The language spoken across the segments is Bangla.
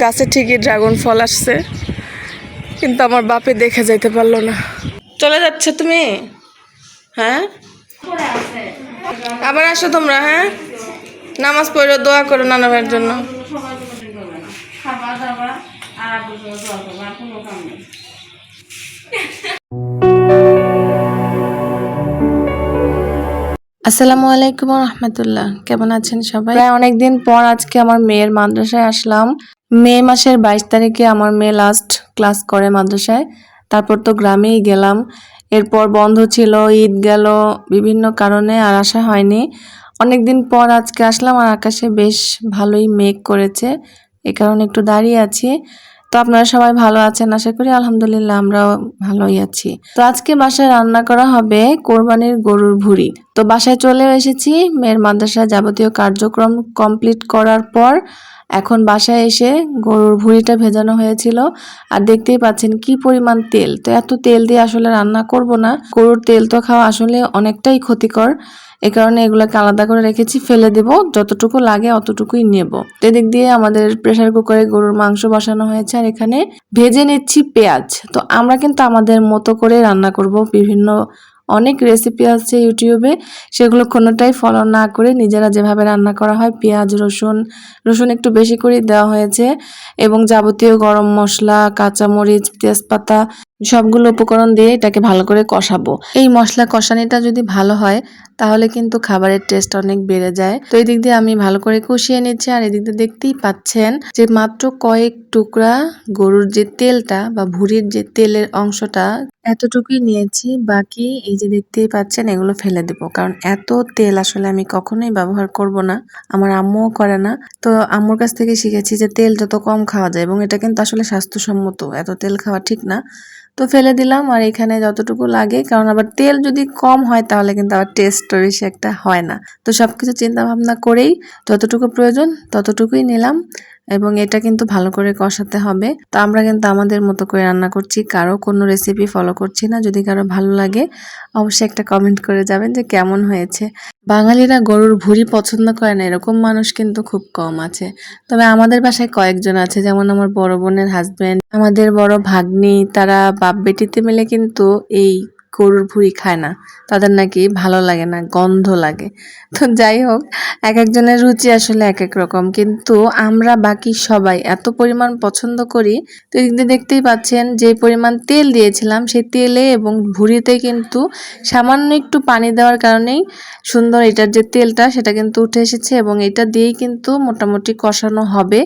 গাছে ঠিকই ড্রাগন ফল আসছে কিন্তু আমার বাপে দেখে যাইতে পারল না। চলে যাচ্ছে তুমি? হ্যাঁ? আবার আসো তোমরা হ্যাঁ? নামাজ পড়ো দোয়া করো নানা ভাইয়ের জন্য। খাবার দাবার আর দোয়া করব আর কোনো কাম নেই আসসালামু আলাইকুম রহমতুল্লাহ। কেমন আছেন সবাই? অনেকদিন পর আজকে আমার মেয়ের মাদ্রাসায় আসলাম। মে মাসের বাইশ তারিখে আমার মেয়ে লাস্ট ক্লাস করে মাদ্রাসায়। তারপর তো গ্রামেই গেলাম। এরপর বন্ধ ছিল, ঈদ গেল বিভিন্ন কারণে আর আসা হয়নি। অনেকদিন পর আজকে আসলাম আর আকাশে বেশ ভালোই মেঘ করেছে। এ কারণে একটু দাঁড়িয়ে আছি। তো আপনারা সবাই ভালো আছেন আশা করি, আলহামদুলিল্লাহ আমরাও ভালোই আছি। তো আজকে বাসায় রান্না করা হবে কোরবানির গরুর ভুড়ি। তো বাসায় চলে এসেছি। মেয়ের মাদ্রাসায় যাবতীয় কার্যক্রম কমপ্লিট করার পর এখন বাসায় এসে গরুর ভুঁড়িটা ভেজানো হয়েছিল। আর দেখতেই পাচ্ছেন কি পরিমাণ তেল। তো এত তেল দিয়ে আসলে রান্না করব না। গরুর তেল তো খাওয়া আসলে অনেকটাই ক্ষতিকর। এ কারণে এগুলোকে আলাদা করে রেখেছি, ফেলে দেব। যতটুকু লাগে অতটুকুই নেব। এদিক দিয়ে আমাদের প্রেসার কুকারে গরুর মাংস বসানো হয়েছে। আর এখানে ভেজে নিচ্ছি পেঁয়াজ। তো আমরা কিন্তু আমাদের মতো করে রান্না করব বিভিন্ন অনেক রেসিপি আছে ইউটিউবে সেগুলো কোনোটাই ফলো না করে নিজেরা যেভাবে রান্না করা হয়, পেঁয়াজ, রসুন রসুন একটু বেশি করে দেওয়া হয়েছে। এবং যাবতীয় গরম মশলা, কাঁচামরিচ, তেজপাতা সবগুলো উপকরণ দিয়ে এটাকে ভালো করে কষাবো। এই মশলা কষানিটা যদি ভালো হয়, তাহলে কিন্তু খাবারের টেস্ট অনেক বেড়ে যায়। তো এদিক দিয়ে আমি ভালো করে কষিয়ে নিচ্ছি, আর এদিক দিয়ে দেখতেই পাচ্ছেন যে মাত্র কয়েক টুকরা গরুর যে তেলটা বা ভুঁড়ির যে তেলের অংশটা, এতটুকুই নিয়েছি। বাকি এই যে দেখতেই পাচ্ছেন, এগুলো ফেলে দেব। কারণ এত তেল আসলে আমি কখনোই ব্যবহার করব না। আমার আম্মুও করে না। তো আম্মুর কাছ থেকে শিখেছি যে তেল যত কম খাওয়া যায়, এবং এটা কিন্তু আসলে স্বাস্থ্যসম্মত। এত তেল খাওয়া ঠিক না। তো ফেলে দিলাম আর এখানে যতটুকু লাগে। কারণ আবার তেল যদি কম হয় তাহলে কিন্তু আবার টেস্ট বেশি একটা হয় না। তো সব কিছু চিন্তা ভাবনা করেই যতটুকু প্রয়োজন ততটুকুই নিলাম। এবং এটা কিন্তু ভালো করে কষাতে হবে। তো আমরা কিন্তু আমাদের মতো করে রান্না করছি। কারও কোনো রেসিপি ফলো করছি না। যদি কারও ভালো লাগে, অবশ্যই একটা কমেন্ট করে যাবেন যে কেমন হয়েছে। বাঙালিরা গরুর ভুঁড়ি পছন্দ করে না, এরকম মানুষ কিন্তু খুব কম আছে। তবে আমাদের বাসায় কয়েকজন আছে, যেমন আমার বড় বোনের হাজব্যান্ড আমাদের বড় ভাগ্নি, তারা বাপ বেটিতে মিলে কিন্তু এই গরুর ভুঁড়ি খায় না। তাদের নাকি ভালো লাগে না, গন্ধ লাগে। তো যাই হোক, এক একজনের রুচি আসলে এক এক রকম। কিন্তু আমরা বাকি সবাই এত পরিমাণ পছন্দ করি, তো এদিক দেখতেই পাচ্ছেন যে পরিমাণ তেল দিয়েছিলাম, সেই তেলে এবং ভুঁড়িতে কিন্তু সামান্য একটু পানি দেওয়ার কারণেই সুন্দর এটার যে তেলটা, সেটা কিন্তু উঠে এসেছে এবং এটা দিয়েই কিন্তু মোটামুটি কষানো হবে।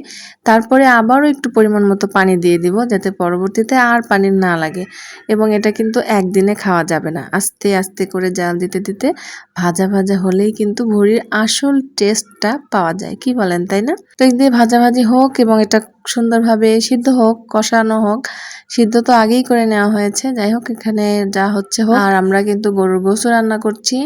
তারপরে আবারও একটু পরিমাণ মতো পানি দিয়ে দিব, যাতে পরবর্তীতে আর পানি না লাগে। এবং এটা কিন্তু একদিনে খাওয়া যাবে না। আস্তে আস্তে করে জাল দিতে দিতে ভাজা ভাজা হলেই কিন্তু ভুড়ির আসল টেস্টটা পাওয়া যায়। কি বলেন, তাই না? তো এই দিয়ে ভাজাভাজি হোক এবং এটা সুন্দরভাবে সিদ্ধ হোক, কষানো হোক, সিদ্ধ তো আগেই করে নেওয়া হয়েছে। যাই হোক, এখানে যা হচ্ছে হোক। আর আমরা কিন্তু গরুর গোসু রান্না করছি।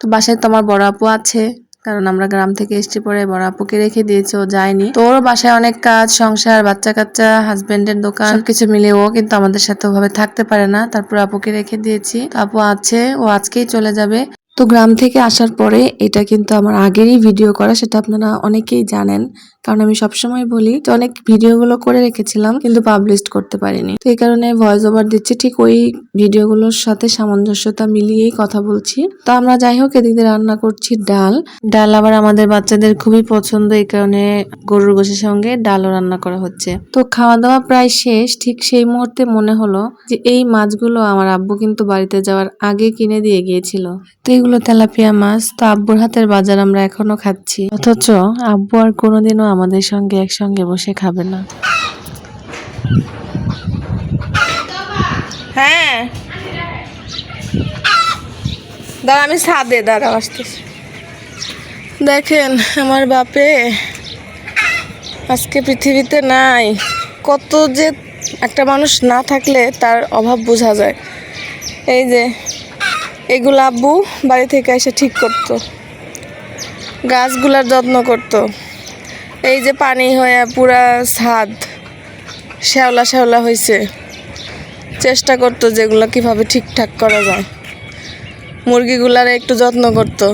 তো বাসায় তোমার বড় আপু আছে। কারণ আমরা গ্রাম থেকে এসছি পরে বড় আপুকে রেখে দিয়েছে, ও যায়নি। তো ওরও বাসায় অনেক কাজ, সংসার বাচ্চা কাচ্চা হাজবেন্ডের দোকান কিছু মিলে ও কিন্তু আমাদের সাথে ওভাবে থাকতে পারে না। তারপর আপুকে রেখে দিয়েছি। আপু আছে, ও আজকেই চলে যাবে। তো গ্রাম থেকে আসার পরে এটা কিন্তু আমার আগেরই ভিডিও করা সেটা আপনারা অনেকেই জানেন কারণ আমি সবসময় বলি যে অনেক ভিডিওগুলো করে রেখেছিলাম কিন্তু পাবলিশ করতে পারিনি। তো এই কারণে ভয়েস ওভার দিচ্ছি ঠিক ওই ভিডিওগুলোর সাথে সামঞ্জস্যতা মিলিয়েই কথা বলছি। তো আমরা যাই হোক এদিক দিয়ে রান্না করছি ডাল। ডাল আবার আমাদের বাচ্চাদের খুবই পছন্দ এই কারণে গরুর গোশের সঙ্গে ডালও রান্না করা হচ্ছে। তো খাওয়া দাওয়া প্রায় শেষ ঠিক সেই মুহূর্তে মনে হলো যে এই মাছগুলো আমার আব্বু কিন্তু বাড়িতে যাওয়ার আগে কিনে দিয়ে গিয়েছিল। তো এগুলো তেলাপিয়া মাছ তো আব্বুর হাতের বাজার আমরা এখনও খাচ্ছি। অথচ আব্বু আর কোনোদিনও আমাদের সঙ্গে একসঙ্গে বসে খাবে না। হ্যাঁ। দাঁড়া আমি ছাদে দাঁড়া আসতেছি। দেখেন আমার বাপে আজকে পৃথিবীতে নাই। কত যে একটা মানুষ না থাকলে তার অভাব বোঝা যায়। এই যে এগুলো আব্বু বাড়ি থেকে এসে ঠিক করতো। গাছগুলার যত্ন করতো। এই যে পানি হয়ে পুরা ছাদ, শ্যাওলা শ্যাওলা হয়েছে চেষ্টা করতো যেগুলো কীভাবে ঠিকঠাক করা যায়। মুরগিগুলার একটু যত্ন করতো।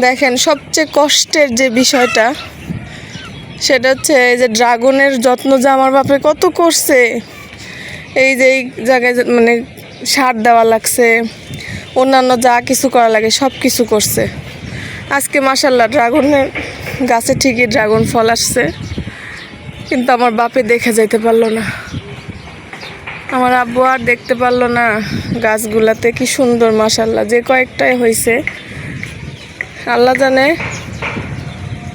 দেখেন, সবচেয়ে কষ্টের যে বিষয়টা, সেটা হচ্ছে এই যে ড্রাগনের যত্ন যে আমার বাপে কত করছে। এই যে এই জায়গায় মানে সার দেওয়া লাগছে, অন্যান্য যা কিছু করা লাগে সব কিছু করছে। আজকে মাসাল্লাহ ড্রাগনের গাছে ঠিকই ড্রাগন ফল আসছে, কিন্তু আমার বাপে দেখে যাইতে পারল না। আমার আব্বু আর দেখতে পারল না গাছগুলাতে কি সুন্দর মাসাল্লাহ যে কয়েকটাই হয়েছে আল্লাহ জানে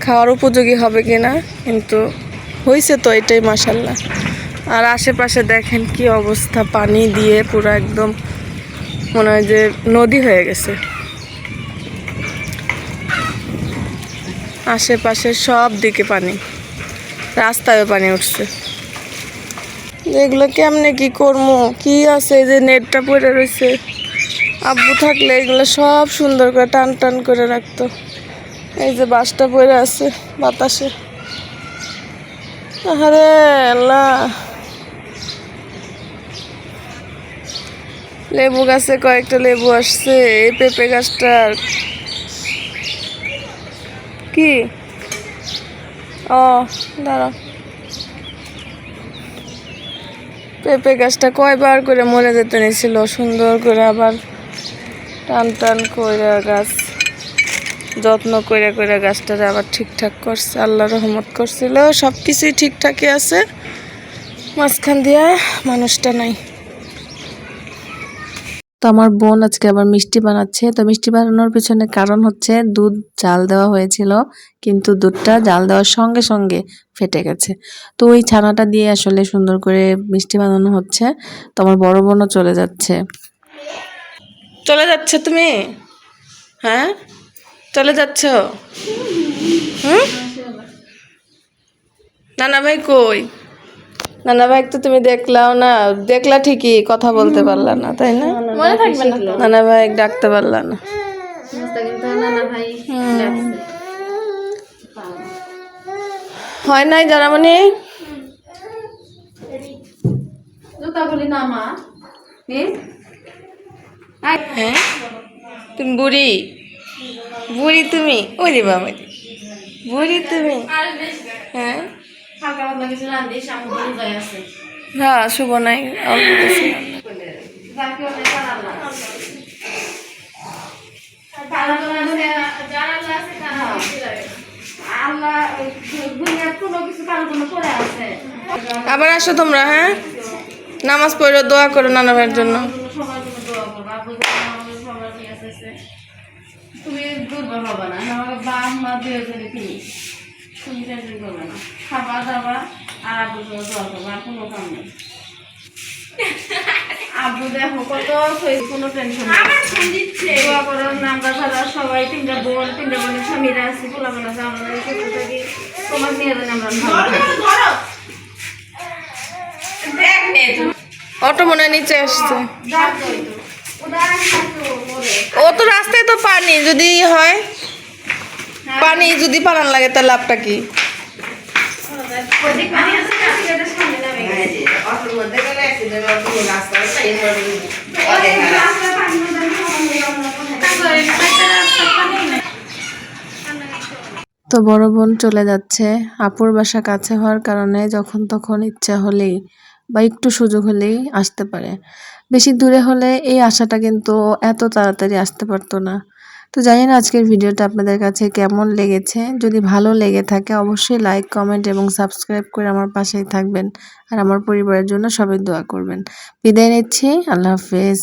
খাওয়ার উপযোগী হবে কিনা, কিন্তু হয়েছে তো এটাই মাসাল্লাহ আর আশেপাশে দেখেন কি অবস্থা, পানি দিয়ে পুরো একদম মনে হয় যে নদী হয়ে গেছে। আশেপাশে সব দিকে পানি, রাস্তায়ও পানি উঠছে। এগুলো কেমনে কি করব কি আছে যে নেটটা পড়ে রয়েছে? আব্বু থাকলে এগুলো সব সুন্দর করে টান টান করে রাখতো। এই যে বাসটা পড়ে আছে বাতাসে। আরে আল্লাহ লেবু গাছে কয়েকটা লেবু আসছে, এই পেঁপে গাছটার। কি? ও, দাঁড়া। পেঁপে গাছটা কয়বার করে মরে যেতে নিয়েছিল, সুন্দর করে আবার টান টান করে গাছ, যত্ন করে করে গাছটারে আবার ঠিকঠাক করছে, আল্লাহ রহমত করছিল সব কিছুই ঠিকঠাকই আছে। মাঝখান দিয়া মানুষটা নাই। তো আমার বোন আজকে আবার মিষ্টি বানাচ্ছে। তো মিষ্টি বানানোর পিছনে কারণ হচ্ছে দুধ জাল দেওয়া হয়েছিল, কিন্তু দুধটা জাল দেওয়ার সঙ্গে সঙ্গে ফেটে গেছে। তো ওই ছানাটা দিয়ে আসলে সুন্দর করে মিষ্টি বানানো হচ্ছে। তো আমার বড় বোনও চলে যাচ্ছে। চলে যাচ্ছে তুমি? হ্যাঁ? চলে যাচ্ছ? হুম? নানা ভাই কই? নানা ভাই তো তুমি দেখলাও না দেখলা ঠিকই কথা বলতে পারলা না তাই না? মনে থাকবে না নানা ভাই ডাকতে পারলা না। হয় নাই জানামণি জুতা বলি না মা। হ্যাঁ? তুমি বুড়ি? বুড়ি তুমি? ওরে বাবা বুড়ি তুমি? হ্যাঁ? হালকা পাতলা কিছু রান্ধি সামনে দিয়ে আছে। হ্যাঁ শুভ নাই অল্প কিছু। আবার আসো তোমরা হ্যাঁ? নামাজ পড়ো দোয়া করো নানা ভাইয়ের জন্য। তুমি দুর্বল হবে না আমাকে বা মা দুজনে তুমি। করবে না। খাবা দাবা আর আব্বু জন্য দোয়া করব আর কোনো কাম নেই। আব্বু দেখো কত কোনো টেনশন দোয়া করো আমরা যারা সবাই তিনটা বোন তিনটা বোনের স্বামীরা আছি পোলাপান আছে আমরা সুস্থ থাকি। তোমার নিয়ে জানি আমরা ভালো অটো মনে নিচে আসছে। ও তো রাস্তায় তো পানি যদি হয় পানি যদি পালান লাগে তার লাভটা কি? তো বড় বোন চলে যাচ্ছে। আপুর বাসা কাছে হওয়ার কারণে যখন তখন ইচ্ছা হলেই বা একটু সুযোগ হলেই আসতে পারে। বেশি দূরে হলে এই আশাটা কিন্তু এত তাড়াতাড়ি আসতে পারতো না। তো জানি না আজকের ভিডিওটা আপনাদের কাছে কেমন লেগেছে। যদি ভালো লেগে থাকে অবশ্যই লাইক কমেন্ট এবং সাবস্ক্রাইব করে আমার পাশেই থাকবেন আর আমার পরিবারের জন্য সবাই দোয়া করবেন। বিদায় নিচ্ছি, আল্লাহ হাফেজ।